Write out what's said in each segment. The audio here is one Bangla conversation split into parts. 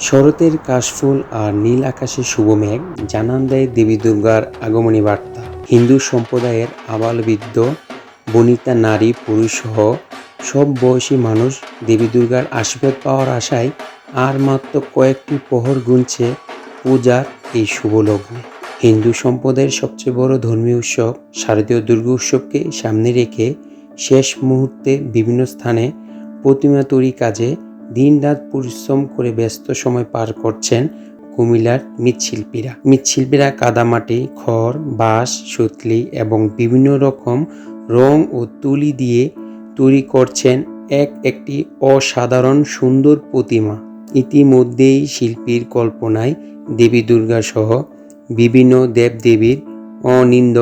শরতের কাশফুল আর নীল আকাশে শুভ মেঘ জানান দেয় দেবী দুর্গার আগমনী বার্তা। হিন্দু সম্প্রদায়ের আবালবৃদ্ধ, বনিতা নারী, পুরুষ সহ সব বয়সী মানুষ দেবী দুর্গার আশীর্বাদ পাওয়ার আশায় আর মাত্র কয়েকটি প্রহর গুনছে পূজার এই শুভ লগ্নে। হিন্দু সম্প্রদায়ের সবচেয়ে বড় ধর্মীয় উৎসব শারদীয় দুর্গা উৎসবকে সামনে রেখে শেষ মুহূর্তে বিভিন্ন স্থানে প্রতিমা তৈরি কাজে দিনরাত পরিশ্রম করে ব্যস্ত সময় পার করছেন কুমিল্লার মৃৎশিল্পীরা। মৃৎশিল্পীরা কাদামাটি, খড়, বাঁশ, সুতলি এবং বিভিন্ন রকম রং ও তুলি দিয়ে তৈরি করছেন এক একটি অসাধারণ সুন্দর প্রতিমা। ইতিমধ্যেই শিল্পীর কল্পনায় দেবী দুর্গা সহ বিভিন্ন দেবদেবীর অনিন্দ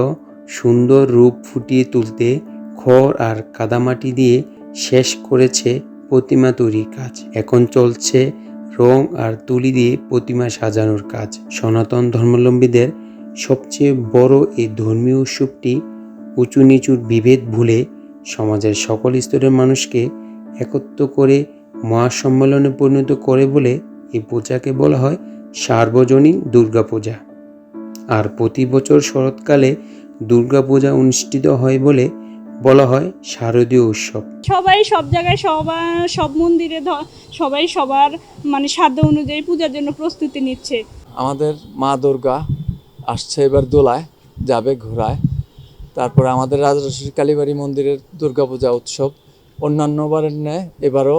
সুন্দর রূপ ফুটিয়ে তুলতে খড় আর কাদামাটি দিয়ে শেষ করেছে প্রতিমা তৈরির কাজ। এখন চলছে রং আর তুলি দিয়ে প্রতিমা সাজানোর কাজ। সনাতন ধর্মাবলম্বীদের সবচেয়ে বড় এই ধর্মীয় উৎসবটি উঁচু নিচুর বিভেদ ভুলে সমাজের সকল স্তরের মানুষকে একত্র করে মহাসম্মেলনে পরিণত করে বলে এই পূজাকে বলা হয় সার্বজনীন দুর্গাপূজা। আর প্রতি বছর শরৎকালে দুর্গাপূজা অনুষ্ঠিত হয় বলে বলা হয় শারদীয় উৎসব। সবাই সব জায়গায় সবার সব মন্দিরে সবাই সবার মানে সাধ্য অনুযায়ী পূজার জন্য প্রস্তুতি নিচ্ছে। আমাদের মা দুর্গা আসছে এবার দোলায় যাবে ঘোরায় তারপর আমাদের রাজরাজেশ্বরী কালীবাড়ি মন্দিরের দুর্গাপূজা উৎসব। অন্যান্য বারের ন্যায় এবারও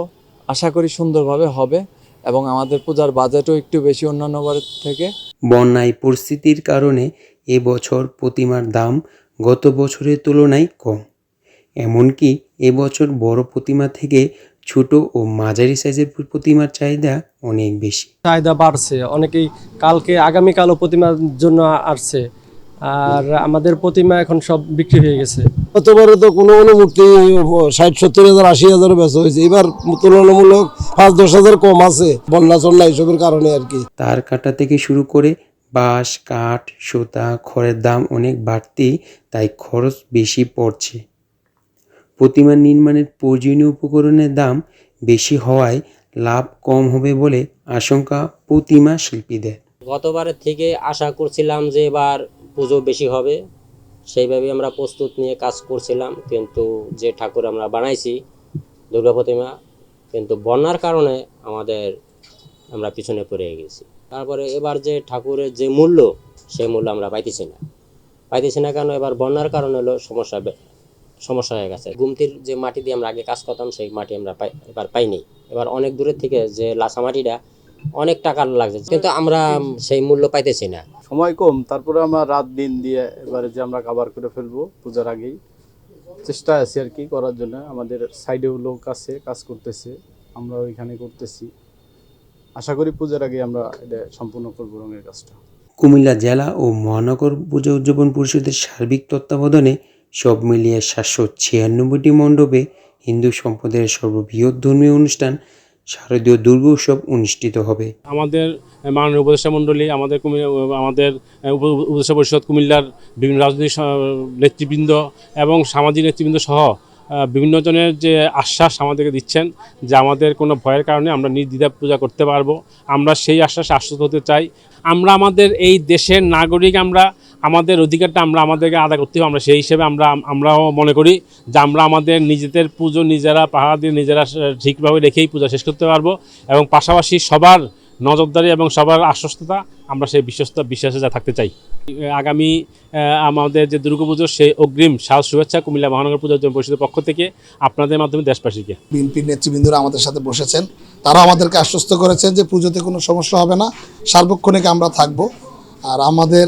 আশা করি সুন্দরভাবে হবে এবং আমাদের পূজার বাজেটও একটু বেশি অন্যান্য বারের থেকে। বন্যায় পরিস্থিতির কারণে এবছর প্রতিমার দাম গত বছরের তুলনায় কম। এমনকি এবছর বড় প্রতিমা থেকে ছোট ও মাঝারি সাইজের প্রতিমার চাহিদা অনেক বেশি। চাহিদা বাড়ছে। অনেকেই কালকে আগামীকালও প্রতিমার জন্য আসছে। আর আমাদের প্রতিমা এখন সব বিক্রি হয়ে গেছে। গতবারে তো কোনো কোনো মূর্তি ষাট সত্তর হাজার আশি হাজার বেচা হয়েছে। এবার তুলনামূলক পাঁচ দশ হাজার কম আছে বন্যা চন্যা এইসবের কারণে আর কি। তার কাটা থেকে শুরু করে বাঁশ কাঠ সুতা খড়ের দাম অনেক বাড়তি তাই খরচ বেশি পড়ছে। প্রতিমা নির্মাণের প্রয়োজনীয় উপকরণের দাম বেশি হওয়ায় লাভ কম হবে বলে আশঙ্কা প্রতিমা শিল্পীদের। গতবারের থেকে আশা করছিলাম যে এবার পুজো বেশি হবে, সেইভাবে আমরা প্রস্তুত নিয়ে কাজ করছিলাম, কিন্তু যে ঠাকুর আমরা বানাইছি দুর্গা প্রতিমা, কিন্তু বন্যার কারণে আমাদের আমরা পিছনে পড়ে গেছি। তারপরে এবার যে ঠাকুরের যে মূল্য, সেই মূল্য আমরা পাইতেছি না। পাইতেছি না কেন? এবার বন্যার কারণে হলো সমস্যা সমস্যা হয়ে গেছে। গুমতির যে মাটি দিয়ে আমরা আগে কাজ করতাম সেই মাটি আমরা পাই এবার পাইনি। এবার অনেক দূরের থেকে যে লাসা মাটিটা অনেক টাকার লাগছে। কিন্তু আমরা সেই মূল্য পাইতেছি না। সময় কম তারপরে আমরা রাত দিন দিয়ে এবারে যে আমরা কাবার করে ফেলব পূজার আগেই চেষ্টা আছে আর কি করার জন্য। আমাদের সাইডেও লোক আছে কাজ করতেছে আমরা ওইখানে করতেছি। আশা করি পূজার আগে আমরা এটা সম্পূর্ণ করব রঙের কাজটা। কুমিল্লা জেলা ও মহানগর পূজা উদযাপন পরিষদের সার্বিক তত্ত্বাবধানে সব মিলিয়ে সাতশো ছিয়ানব্বইটি মণ্ডপে হিন্দু সম্প্রদায়ের সর্ববৃহৎ ধর্মীয় অনুষ্ঠান শারদীয় দুর্গা উৎসব অনুষ্ঠিত হবে। আমাদের মাননীয় উপদেষ্টা মণ্ডলী, আমাদের আমাদের উপ- উপদেষ্টা পরিষদ কুমিল্লার বিভিন্ন রাজনৈতিক নেতৃবৃন্দ এবং সামাজিক নেতৃবৃন্দ সহ বিভিন্ন জনের যে আশ্বাস আমাদেরকে দিচ্ছেন যে আমাদের কোনো ভয়ের কারণে আমরা নির্দ্বিধা পূজা করতে পারব, আমরা সেই আশ্বাসে আশ্বস্ত হতে চাই। আমরা আমাদের এই দেশের নাগরিক, আমরা আমাদের অধিকারটা আমরা আমাদেরকে আদায় করতে হবে, আমরা সেই হিসেবে আমরা, আমরাও মনে করি যে আমরা আমাদের নিজেদের পুজো নিজেরা পাহাড় দিয়ে নিজেরা ঠিকভাবে রেখেই পূজা শেষ করতে পারব এবং পাশাপাশি সবার নজরদারি এবং সবার আশ্বস্ততা, আমরা সেই বিশ্বস্ত বিশ্বাসে যা থাকতে চাই। আগামী আমাদের যে দুর্গাপুজো সেই অগ্রিম সাহস শুভেচ্ছা কুমিল্লা মহানগর পূজা পরিষদের পক্ষ থেকে আপনাদের মাধ্যমে দেশবাসীকে। বিএনপির নেতৃবৃন্দরা আমাদের সাথে বসেছেন। তারা আমাদেরকে আশ্বস্ত করেছেন যে পুজোতে কোনো সমস্যা হবে না, সার্বক্ষণিক আমরা থাকব। আর আমাদের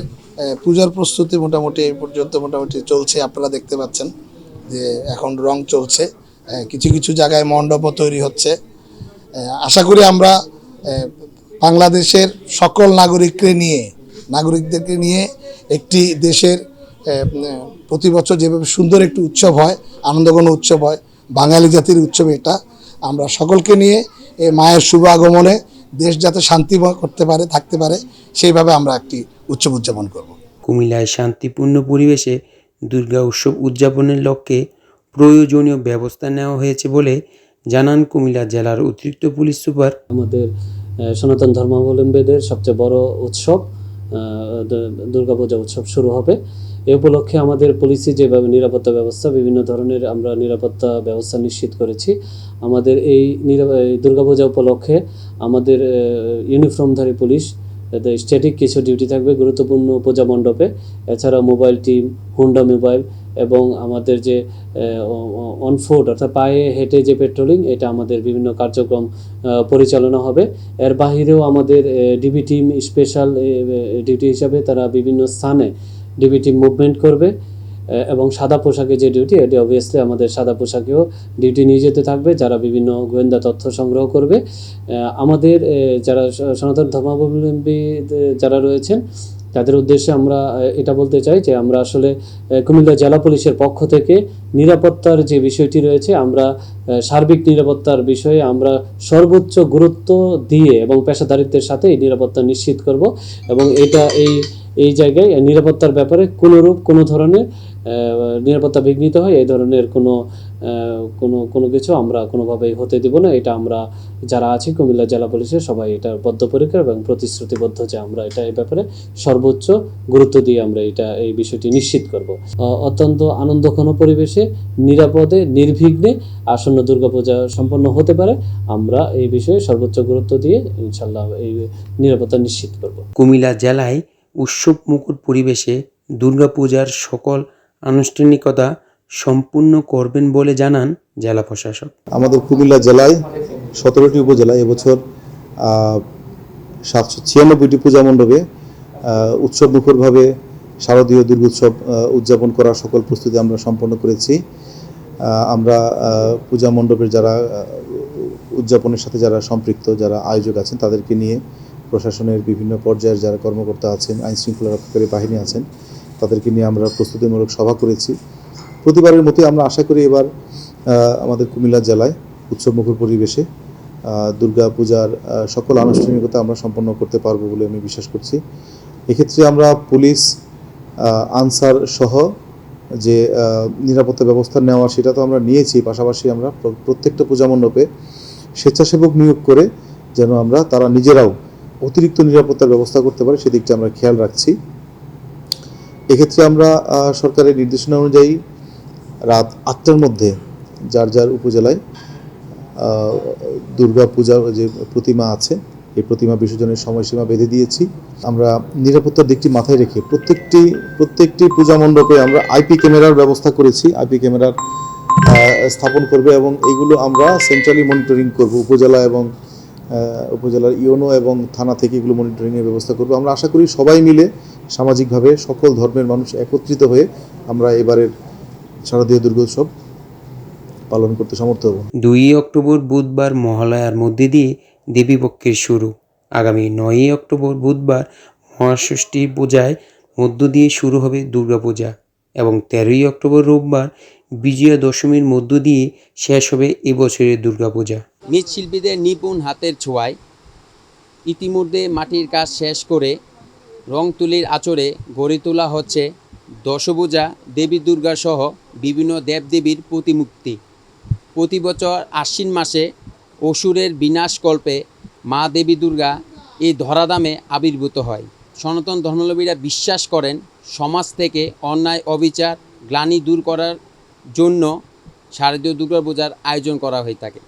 পূজার প্রস্তুতি মোটামুটি এই পর্যন্ত মোটামুটি চলছে, আপনারা দেখতে পাচ্ছেন যে এখন রং চলছে। কিছু কিছু জায়গায় মণ্ডপও তৈরি হচ্ছে। আশা করি আমরা বাংলাদেশের সকল নাগরিককে নিয়ে নাগরিকদেরকে নিয়ে একটি দেশের প্রতি বছর যেভাবে সুন্দর একটি উৎসব হয় আনন্দঘন উৎসব হয় বাঙালি জাতির উৎসব এটা আমরা সকলকে নিয়ে এই মায়ের শুভ আগমনে দেশ যাতে শান্তিময় করতে পারে থাকতে পারে সেইভাবে আমরা একটি উৎসব উদযাপন করব। কুমিল্লায় শান্তিপূর্ণ পরিবেশে দুর্গা উৎসব উদযাপনের লক্ষ্যে প্রয়োজনীয় ব্যবস্থা নেওয়া হয়েছে বলে জানান কুমিল্লা জেলার অতিরিক্ত পুলিশ সুপার। আমাদের সনাতন ধর্মাবলম্বীদের সবচেয়ে বড় উৎসব দুর্গাপূজা উৎসব শুরু হবে। এ উপলক্ষে আমাদের পুলিশি যেভাবে নিরাপত্তা ব্যবস্থা, বিভিন্ন ধরনের আমরা নিরাপত্তা ব্যবস্থা নিশ্চিত করেছি। আমাদের এই দুর্গাপূজা উপলক্ষে আমাদের ইউনিফর্মধারী পুলিশ স্ট্যাটিক কিছু ডিউটি থাকবে, গুরুত্বপূর্ণ পূজা মণ্ডপে। এছাড়া মোবাইল টিম হুন্ডা মোবাইল এবং আমাদের যে অন ফুট অর্থাৎ পায়ে হেঁটে যে পেট্রোলিং এটা আমাদের বিভিন্ন কার্যক্রম পরিচালনা হবে। এর বাহিরেও আমাদের ডিবি টিম স্পেশাল ডিউটি হিসাবে তারা বিভিন্ন স্থানে ডিবি টিম মুভমেন্ট করবে এবং সাদা পোশাকে যে ডিউটি এটি অবভিয়াসলি আমাদের সাদা পোশাকেও ডিউটি নিয়ে যেতে থাকবে। যারা বিভিন্ন গোয়েন্দা তথ্য সংগ্রহ করবে আমাদের যারা সনাতন ধর্মাবলম্বী যারা রয়েছেন তাদের উদ্দেশ্যে আমরা এটা বলতে চাই যে আমরা আসলে কুমিল্লা জেলা পুলিশের পক্ষ থেকে নিরাপত্তার যে বিষয়টি রয়েছে, আমরা সার্বিক নিরাপত্তার বিষয়ে আমরা সর্বোচ্চ গুরুত্ব দিয়ে এবং পেশাদারিত্বের সাথে এই নিরাপত্তা নিশ্চিত করব এবং এটা এই এই জায়গায় নিরাপত্তার ব্যাপারে কোনোরূপ কোনো ধরনের নিরাপত্তা বিঘ্নিত হয়, এই ধরনের কোনো কোনো কোনো কিছু আমরা কোনোভাবেই হতে দেব না। এটা আমরা যারা আছি, কুমিল্লা জেলা পুলিশের সবাই এটা বদ্ধপরিকর এবং প্রতিশ্রুতিবদ্ধ যে আমরা এটা এই ব্যাপারে সর্বোচ্চ গুরুত্ব দিয়ে আমরা এটা, এই বিষয়টি নিশ্চিত করব। অত্যন্ত আনন্দঘন পরিবেশে, নিরাপদে, নির্বিঘ্নে আসন্ন দুর্গাপূজা সম্পন্ন হতে পারে। আমরা এই বিষয়ে সর্বোচ্চ গুরুত্ব দিয়ে ইনশাল্লাহ এই নিরাপত্তা নিশ্চিত করব। কুমিল্লা জেলায় উৎসব মুখর পরিবেশে দুর্গাপূজার সকল আনুষ্ঠানিকতা সম্পূর্ণ করবেন বলে জানান জেলা প্রশাসক। আমাদের কুমিল্লা জেলায় সতেরোটি উপজেলায় এবছর সাতশো ছিয়ানব্বইটি পূজা মণ্ডপে আহ, উৎসব মুখরভাবে শারদীয় দুর্গোৎসব উদযাপন করার সকল প্রস্তুতি আমরা সম্পন্ন করেছি। আমরা পূজা মণ্ডপের যারা উদযাপনের সাথে যারা সম্পৃক্ত যারা আয়োজক আছেন তাদেরকে নিয়ে প্রশাসনের বিভিন্ন পর্যায়ের যারা কর্মকর্তা আছেন আইন শৃঙ্খলা রক্ষাকারী বাহিনী আছেন তাদেরকে নিয়ে আমরা প্রস্তুতিমূলক সভা করেছি। প্রতিবারের মতোই আমরা আশা করি এবার আমাদের কুমিল্লা জেলায় উৎসবমুখর পরিবেশে দুর্গা পূজার সকল আনুষ্ঠানিকতা আমরা সম্পন্ন করতে পারব বলে আমি বিশ্বাস করছি। এক্ষেত্রে আমরা পুলিশ আনসার সহ যে নিরাপত্তা ব্যবস্থা নেওয়া সেটা তো আমরা নিয়েছি, পাশাপাশি আমরা প্রত্যেকটা পূজা মণ্ডপে স্বেচ্ছাসেবক নিয়োগ করে যেন আমরা তারা নিজেরাও অতিরিক্ত নিরাপত্তার ব্যবস্থা করতে পারে সেদিকটা আমরা খেয়াল রাখছি। এক্ষেত্রে আমরা সরকারের নির্দেশনা অনুযায়ী রাত আটটার মধ্যে যার যার উপজেলায় দুর্গা পূজার যে প্রতিমা আছে, এই প্রতিমা বিসর্জনের সময়সীমা বেঁধে দিয়েছি। আমরা নিরাপত্তার দিকটি মাথায় রেখে প্রত্যেকটি প্রত্যেকটি পূজা মণ্ডপে আমরা আইপি ক্যামেরার ব্যবস্থা করেছি। আইপি ক্যামেরার স্থাপন করবে এবং এগুলো আমরা সেন্ট্রালি মনিটরিং করব উপজেলা এবং উপজেলার ইওনো এবং থানা থেকে এগুলো মনিটরিংয়ের ব্যবস্থা করব। আমরা আশা করি সবাই মিলে সামাজিকভাবে সকল ধর্মের মানুষ একত্রিত হয়ে আমরা এবারের শারদীয় দুর্গোৎসব পালন করতে সমর্থ হব। দুই অক্টোবর বুধবার মহালয়ার মধ্যে দিয়ে দেবীপক্ষের শুরু। আগামী নয়ই অক্টোবর বুধবার মহাষষ্ঠী পূজায় মধ্য দিয়ে শুরু হবে দুর্গাপূজা এবং তেরোই অক্টোবর রোববার বিজয়া দশমীর মধ্য দিয়ে শেষ হবে এবছরের দুর্গাপূজা। মৃৎশিল্পীদের নিপুণ হাতের ছোঁয়ায় ইতিমধ্যে মাটির কাজ শেষ করে রং তুলির আচরে গড়ে তোলা হচ্ছে দশভূজা, দেবী দুর্গা সহ বিভিন্ন দেবদেবীর প্রতিমূর্তি। প্রতি বছর আশ্বিন মাসে অসুরের বিনাশকল্পে মা দেবী দুর্গা এই ধরাধামে আবির্ভূত হয়। সনাতন ধর্মাবলম্বীরা বিশ্বাস করেন, সমাজ থেকে অন্যায়, অবিচার, গ্লানি দূর করার জন্য শারদীয় দুর্গাপূজার আয়োজন করা হয়ে থাকে।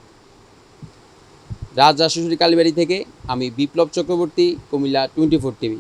রাজরাশ্বরী কালীবাড়ি থেকে আমি Biplab Chakraborty, Cumilla twenty four TV.